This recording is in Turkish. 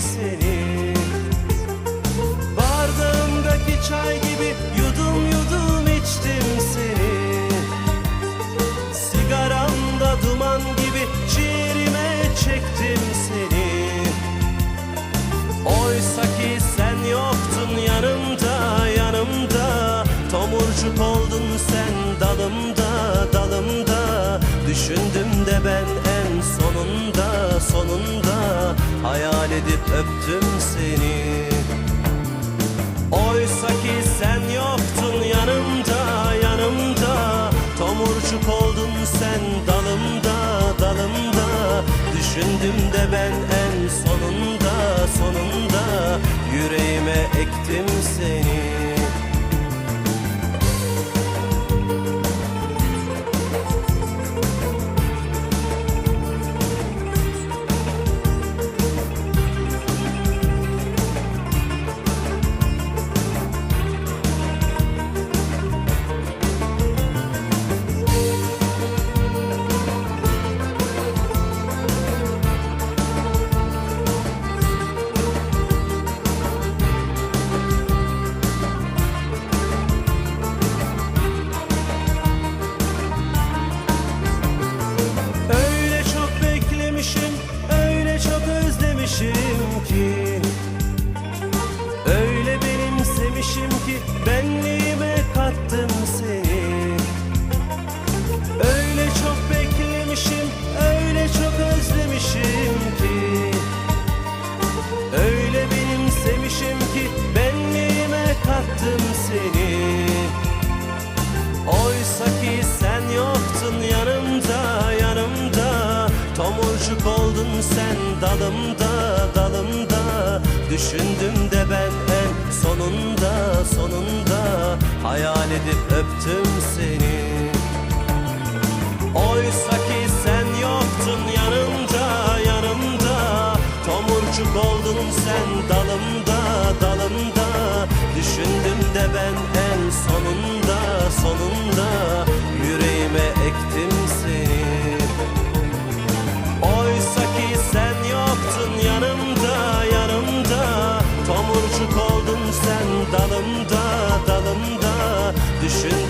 seni. Bardağımdaki çay gibi yudum yudum içtim seni. Sigaramda duman gibi ciğerime çektim seni. Oysa ki sen yoktun yanımda yanımda. Tomurcuk oldun sen dalımda dalımda. Düşündüm de ben en sonunda sonunda. Hayal edip öptüm seni. Oysa ki sen yoktun yanımda yanımda. Tomurcuk oldun sen dalımda dalımda. Düşündüm de ben en sonunda sonunda. Yüreğime ektim seni benimsemişim ki benliğime kattım seni. Öyle çok beklemişim, öyle çok özlemişim ki. Öyle benimsemişim ki benliğime kattım seni. Oysa ki sen yoktun yanımda yanımda. Tomurcuk oldun sen dalımda dalımda. Düşündüm Hayal edip öptüm seni. Oysa ki sen yoktun yanımda yanımda. Tomurcuk oldun sen dalımda dalımda. Düşündüm de ben en sonunda sonunda Yüreğime ektim seni. Oysa ki sen yoktun yanımda yanımda. Tomurcuk oldun sen dalımda Düşün